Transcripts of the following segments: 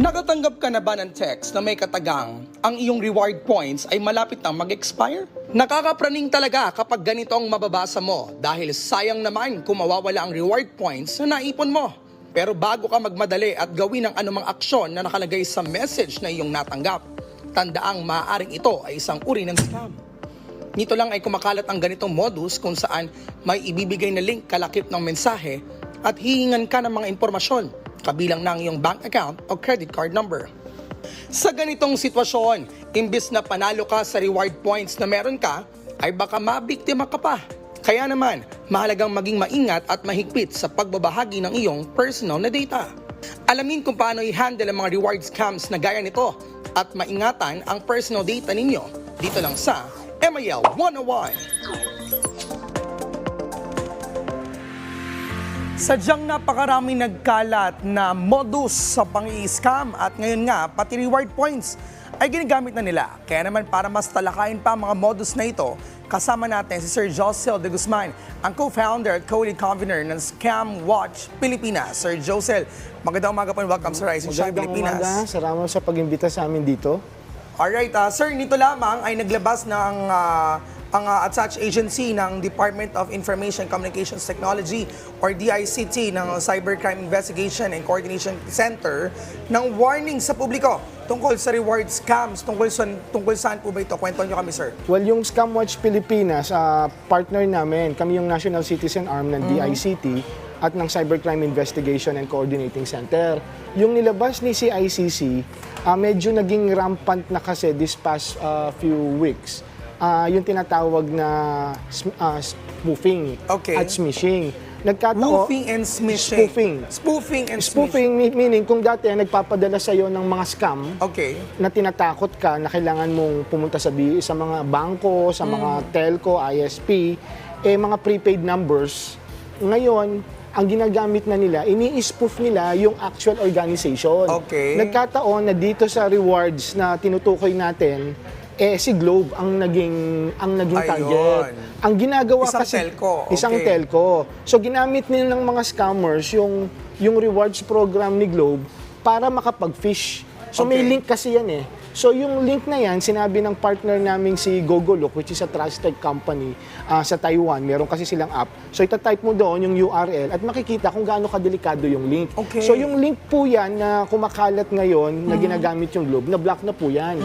Nakatanggap ka na ba ng text na may katagang ang iyong reward points ay malapit nang mag-expire? Nakakapraning talaga kapag ganito ang mababasa mo dahil sayang naman kung mawawala ang reward points na naipon mo. Pero bago ka magmadali at gawin ang anumang aksyon na nakalagay sa message na iyong natanggap, tandaang maaaring ito ay isang uri ng scam. Nito lang ay kumakalat ang ganitong modus kung saan may ibibigay na link kalakip ng mensahe at hihingan ka ng mga impormasyon kabilang ng iyong bank account o credit card number. Sa ganitong sitwasyon, imbis na panalo ka sa reward points na meron ka, ay baka mabiktima ka pa. Kaya naman, mahalagang maging maingat at mahigpit sa pagbabahagi ng iyong personal na data. Alamin kung paano i-handle ang mga reward scams na gaya nito at maingatan ang personal data ninyo dito lang sa MIL 101. Sadyang napakarami nagkalat na modus sa pang-i-scam at ngayon nga, pati reward points ay ginagamit na nila. Kaya naman para mas talakayin pa ang mga modus na ito, kasama natin si Sir Josel de Guzman, ang co-founder at co-lead convener ng Scam Watch Pilipinas. Sir Josel, magandang umaga po and welcome sa Rising Shine Magandang Pilipinas. umaga. Salamat sa pag-imbita sa amin dito. Alright, uh, sir, nito lamang ay naglabas ng ah, ang uh, attached agency ng Department of Information Communications Technology or DICT ng Cybercrime Investigation and Coordination Center ng warning sa publiko tungkol sa reward scams. Tungkol saan, tungkol saan po ba ito? Kwento nyo kami, sir. Well, yung Scamwatch Pilipinas, ah, partner namin, kami yung National Citizen Arm ng DICT at ng Cybercrime Investigation and Coordinating Center. Yung nilabas ni CICC, ah, medyo naging rampant na kasi this past ah, few weeks. Ah, yung tinatawag na ah, spoofing Okay. at smishing. Nagkataon, Spoofing and smishing. Spoofing. Spoofing and smishing. Spoofing mi- meaning kung dati nagpapadala sa'yo ng mga scam, Okay. na tinatakot ka na kailangan mong pumunta sa sa mga bangko, sa mga telco, ISP, eh mga prepaid numbers. Ngayon, ang ginagamit na nila, ini-spoof nila yung actual organization. Okay. Nagkataon na dito sa rewards na tinutukoy natin, eh si Globe ang naging ang naging Ayun. target. Ang ginagawa Isang kasi telco, isang okay. telco. So ginamit nila ng mga scammers yung yung rewards program ni Globe para makapag-fish. So may Okay. link kasi yan eh. So yung link na yan, sinabi ng partner naming si Gogolok, which is a trusted company ah, sa Taiwan. Meron kasi silang app. So itatype mo doon yung URL at makikita kung gaano kadelikado yung link. Okay. So yung link po yan na kumakalat ngayon na ginagamit yung Globe, na-block na po yan.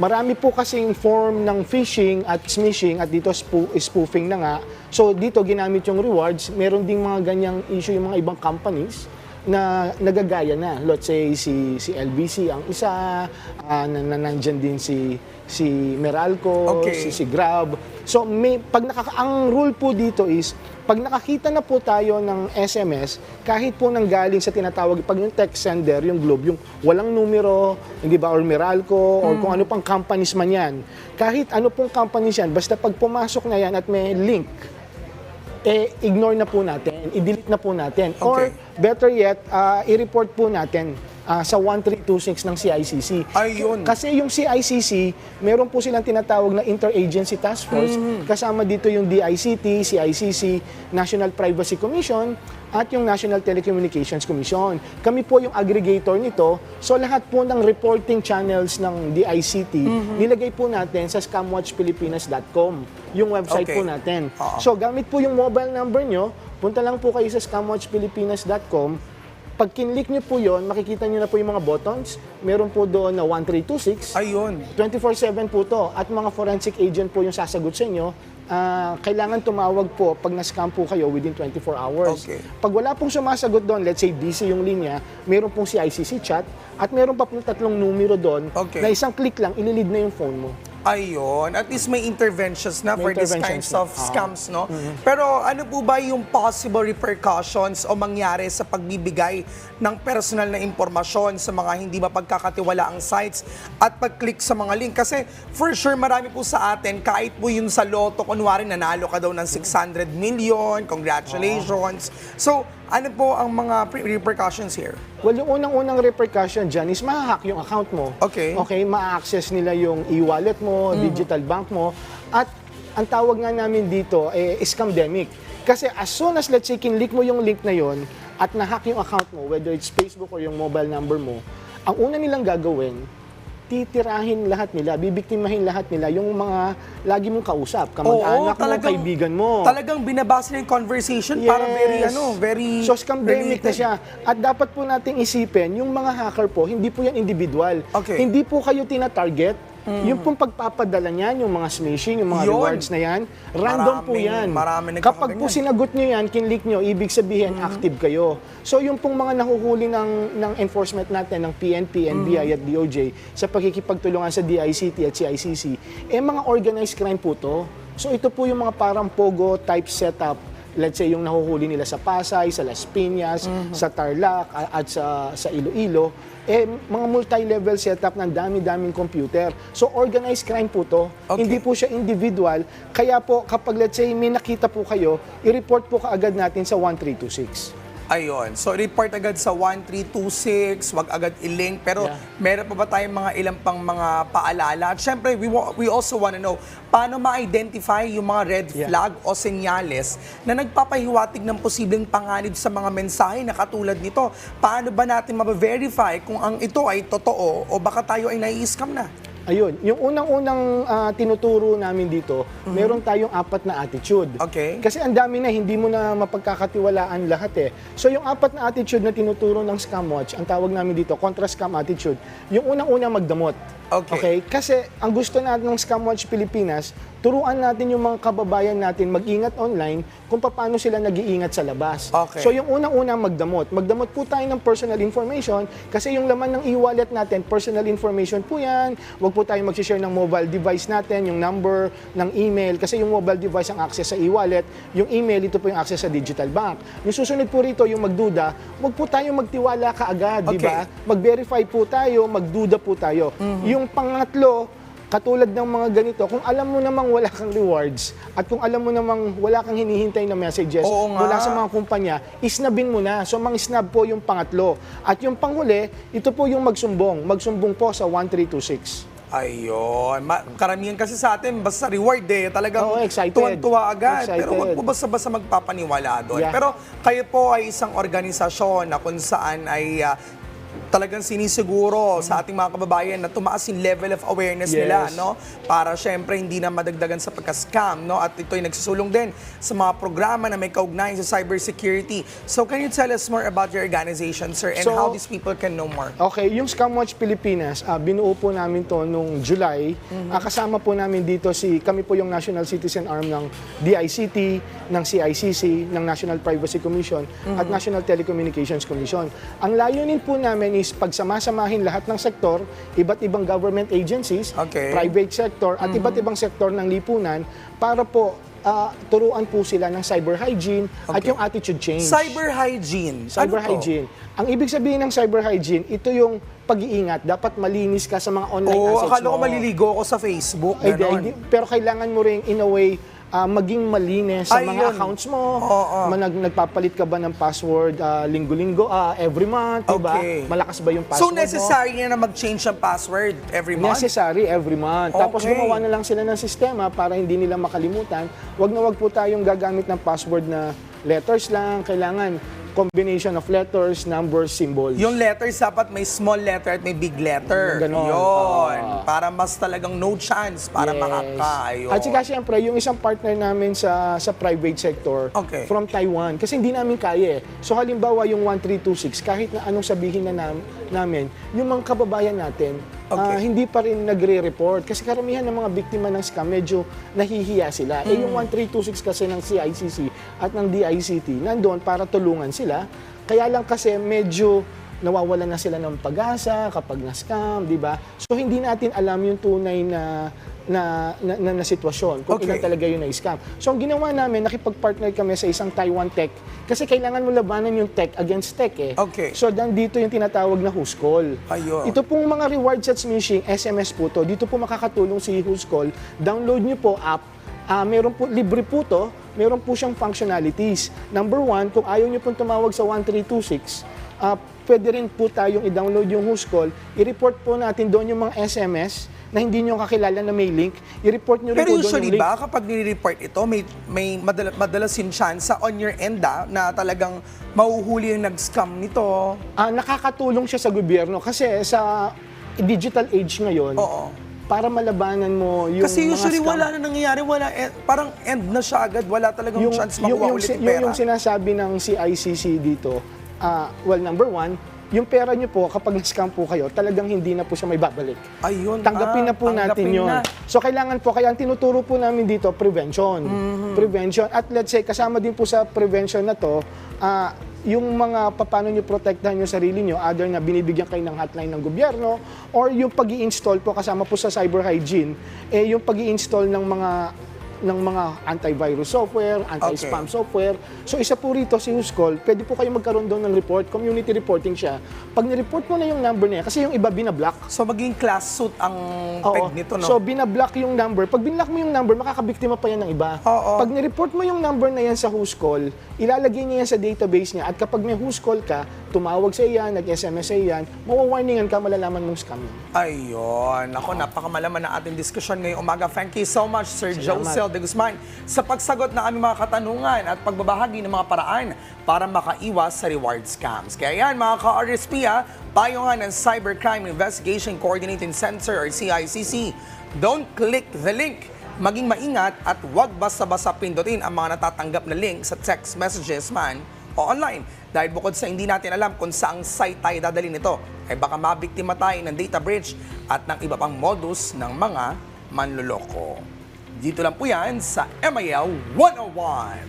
Marami po kasing form ng phishing at smishing at dito spoo- spoofing na nga. So dito ginamit yung rewards. Meron ding mga ganyang issue yung mga ibang companies na nagagaya na. Let's say si si LBC ang isa, ah, na, na nandyan din si si Meralco, Okay. si si Grab. So may pag nakaka ang rule po dito is pag nakakita na po tayo ng SMS, kahit po nang galing sa tinatawag pag yung text sender, yung Globe, yung walang numero, hindi ba or Meralco or kung ano pang companies man 'yan. Kahit ano pong companies 'yan, basta pag pumasok na 'yan at may link eh ignore na po natin, i-delete na po natin. Or Okay. better yet, ah, i-report po natin ah, sa 1326 ng CICC. Ayun. Kasi yung CICC, meron po silang tinatawag na Interagency Task Force. Kasama dito yung DICT, CICC, National Privacy Commission, at yung National Telecommunications Commission. Kami po yung aggregator nito. So lahat po ng reporting channels ng DICT, nilagay po natin sa scamwatchpilipinas.com, yung website Okay. po natin. Oo. So gamit po yung mobile number nyo, punta lang po kayo sa scamwatchpilipinas.com. Pag kinlik nyo po yon, makikita nyo na po yung mga buttons. Meron po doon na 1326. Ayun. 24-7 po to. At mga forensic agent po yung sasagot sa inyo. Ah, kailangan tumawag po pag na-scam po kayo within 24 hours. Okay. Pag wala pong sumasagot doon, let's say busy yung linya, meron pong CICC chat at meron pa pong tatlong numero doon Okay. na isang click lang, ililid na yung phone mo. Ayun. At least may interventions na May for these kinds na. of scams, no? Pero ano po ba yung possible repercussions o mangyari sa pagbibigay ng personal na impormasyon sa mga hindi mapagkakatiwala ang sites at pag-click sa mga link? Kasi for sure marami po sa atin, kahit po yun sa loto, kunwari nanalo ka daw ng 600 million, congratulations. So, ano po ang mga repercussions here? Well, yung unang-unang repercussion dyan is mahahack yung account mo. Okay. Okay, ma-access nila yung e-wallet mo, digital bank mo, at ang tawag nga namin dito eh, scamdemic. Kasi as soon as let's say kinlik mo yung link na yon at nahack yung account mo, whether it's Facebook or yung mobile number mo, Ang una nilang gagawin, titirahin lahat nila, bibiktimahin lahat nila yung mga lagi mong kausap, kamag-anak mo, kaibigan mo. Talagang binabasa na yung conversation para very, Yes. ano, very So, scamdemic na siya. At dapat po nating isipin, yung mga hacker po, hindi po yan individual. Okay. Hindi po kayo tina-target. Yung pong pagpapadala niyan, yung mga smishing, yung mga Yun. rewards na yan, random po Maraming- yan. maraming Kapag po nagkakaganyan. sinagot nyo yan, kinlik nyo, ibig sabihin Mm-hmm. active kayo. So yung pong mga nahuhuli ng, ng enforcement natin, ng PNP, NBI Mm-hmm. at DOJ, sa pagkikipagtulungan sa DICT at CICC, eh mga organized crime po to. So ito po yung mga parang pogo type setup let's say yung nahuhuli nila sa Pasay, sa Las Piñas, Mm-hmm. sa Tarlac at sa sa Iloilo, eh mga multi-level setup ng dami-daming computer. So organized crime po to. Okay. Hindi po siya individual. Kaya po kapag let's say may nakita po kayo, i-report po kaagad natin sa 1326. Ayun. So, report agad sa 1326, wag agad i-link. Pero, Yeah. meron pa ba tayong mga ilang pang mga paalala? At syempre, we, wa- we also want to know, paano ma-identify yung mga red Yeah. flag o senyales na nagpapahiwatig ng posibleng panganib sa mga mensahe na katulad nito? Paano ba natin mabaverify kung ang ito ay totoo o baka tayo ay nai-scam na? Ayun, yung unang-unang ah, tinuturo namin dito, meron tayong apat na attitude. Okay. Kasi ang dami na, hindi mo na mapagkakatiwalaan lahat eh. So yung apat na attitude na tinuturo ng Scam Watch, ang tawag namin dito, contra-scam attitude, yung unang-unang magdamot. Okay. Kasi ang gusto natin ng Scam Watch Pilipinas, turuan natin yung mga kababayan natin mag-ingat online kung paano sila nag-iingat sa labas. Okay. So yung unang-unang magdamot. Magdamot po tayo ng personal information kasi yung laman ng e-wallet natin, personal information po yan. Huwag po tayo mag-share ng mobile device natin, yung number ng email. Kasi yung mobile device ang access sa e-wallet, yung email, ito po yung access sa digital bank. Yung susunod po rito, yung magduda, huwag po tayo magtiwala kaagad, di Okay. ba? Mag-verify po tayo, magduda po tayo. Yung pangatlo, katulad ng mga ganito, kung alam mo namang wala kang rewards at kung alam mo namang wala kang hinihintay na messages Oo nga. mula sa mga kumpanya, isnabin mo na. So, mang-snab po yung pangatlo. At yung panghuli, ito po yung magsumbong. Magsumbong po sa 1326. Ayun. Ma- karamihan kasi sa atin, basta reward eh. Talagang Oo, excited. tuwan-tuwa agad. Excited. Pero wag po basta-basta magpapaniwala doon. Yeah. Pero kayo po ay isang organisasyon na kung saan ay ah, talagang sinisiguro sa ating mga kababayan na tumaas yung level of awareness Yes. nila, no? Para syempre hindi na madagdagan sa pagka-scam, no? At ito ay nagsusulong din sa mga programa na may kaugnayan sa cybersecurity. So can you tell us more about your organization, sir, and So- how these people can know more? Okay, yung Scamwatch Pilipinas, ah, binuo po namin to nung July. Ah, kasama po namin dito si, kami po yung National Citizen Arm ng DICT, ng CICC, ng National Privacy Commission, at National Telecommunications Commission. Ang layunin po namin is pagsamasamahin lahat ng sektor, iba't ibang government agencies, Okay. private sector, at iba't ibang sektor ng lipunan para po ah, turuan po sila ng cyber hygiene at Okay. yung attitude change. Cyber hygiene. Cyber Ano to? hygiene. Ang ibig sabihin ng cyber hygiene, ito yung pag-iingat. Dapat malinis ka sa mga online Oo, assets akala mo. ko maliligo ako sa Facebook. Ay, di- ay, di- pero kailangan mo rin, in a way, ah, maging malinis sa Ay, mga yun. accounts mo. Oo. Manag, nagpapalit ka ba ng password ah, linggo-linggo, ah, every month, di ba? Okay. Malakas ba yung So password mo? necessary na na mag-change ng password every month? Necessary every month. Tapos Okay. gumawa na lang sila ng sistema para hindi nila makalimutan. Wag na wag po tayong gagamit ng password na letters lang. Kailangan combination of letters, numbers, symbols. Yung letters dapat may small letter at may big letter. Ganon. Yun. Ah. para mas talagang no chance para Yes. makaka. Ayun. At saka siyempre, yung isang partner namin sa sa private sector Okay. from Taiwan, kasi hindi namin kaya eh. So halimbawa yung 1326, kahit na anong sabihin na nam- namin, yung mga kababayan natin, ah, Okay. hindi pa rin nagre-report. Kasi karamihan ng mga biktima ng scam, medyo nahihiya sila. Eh Hmm. yung 1326 kasi ng CICC at ng DICT, nandoon para tulungan sila. Kaya lang kasi medyo nawawalan na sila ng pag-asa kapag na-scam, di ba? So hindi natin alam yung tunay na na, na, na, na sitwasyon, kung Okay. ilan talaga yung na-scam. So ang ginawa namin, nakipag-partner kami sa isang Taiwan tech kasi kailangan mo labanan yung tech against tech eh. Okay. So dito yung tinatawag na Who's Call. Ayun. Ito pong mga rewards at smishing, SMS po to. Dito po makakatulong si Who's Call. Download nyo po app. Ah, meron po, libre po to. Meron po siyang functionalities. Number one, kung ayaw nyo pong tumawag sa 1326, ah, pwede rin po tayong i-download yung Who's Call, i-report po natin doon yung mga SMS na hindi nyo kakilala na may link, i-report nyo rin Pero po doon usually yung link. ba, kapag nire-report ito, may, may madala, madalas yung chance on your end ah, na talagang mahuhuli yung nag-scam nito. Ah, nakakatulong siya sa gobyerno kasi sa digital age ngayon, Oo. para malabanan mo yung Kasi mga usually scam. wala na nangyayari, wala, eh, parang end na siya agad, wala talagang chance makuha yung, ulit yung yung, pera. yung sinasabi ng CICC dito, ah, well, number one, yung pera nyo po, kapag na-scam po kayo, talagang hindi na po siya may babalik. Ayun, Tanggapin ah, na po natin tanggapin yon. na. So kailangan po, kaya ang tinuturo po namin dito, prevention. Mm-hmm. Prevention. At let's say, kasama din po sa prevention na to, ah, yung mga paano nyo protektahan yung sarili nyo, either na binibigyan kayo ng hotline ng gobyerno, or yung pag install po, kasama po sa cyber hygiene, eh, yung pag install ng mga ng mga antivirus software, anti-spam software. So isa po rito si Who'scall, pwede po kayo magkaroon doon ng report, community reporting siya. Pag ni-report mo na yung number na yan, kasi yung iba binablock, So maging class suit ang Oo. peg nito, no? So, binablock yung number. Pag binlock mo yung number, makakabiktima pa yan ng iba. Oo. Pag nireport mo yung number na yan sa who's call, ilalagay niya yan sa database niya. At kapag may who's call ka, tumawag sa iyan, nag-SMS sa iyan, mawawarningan ka, malalaman mong scam yun. Ayun. Ako, napakamalaman na ating diskusyon ngayong umaga. Thank you so much, Sir Salamat. Josel de Guzman, sa pagsagot ng aming mga katanungan at pagbabahagi ng mga paraan para makaiwas sa reward scams. Kaya yan, mga ka-RSP, ha, payo nga ng Cybercrime Investigation Coordinating Center or CICC. Don't click the link. Maging maingat at huwag basta-basta pindutin ang mga natatanggap na link sa text messages man o online. Dahil bukod sa hindi natin alam kung saang site tayo dadalhin nito, ay baka mabiktima tayo ng data breach at ng iba pang modus ng mga manloloko. Dito lang po yan sa MIL 101.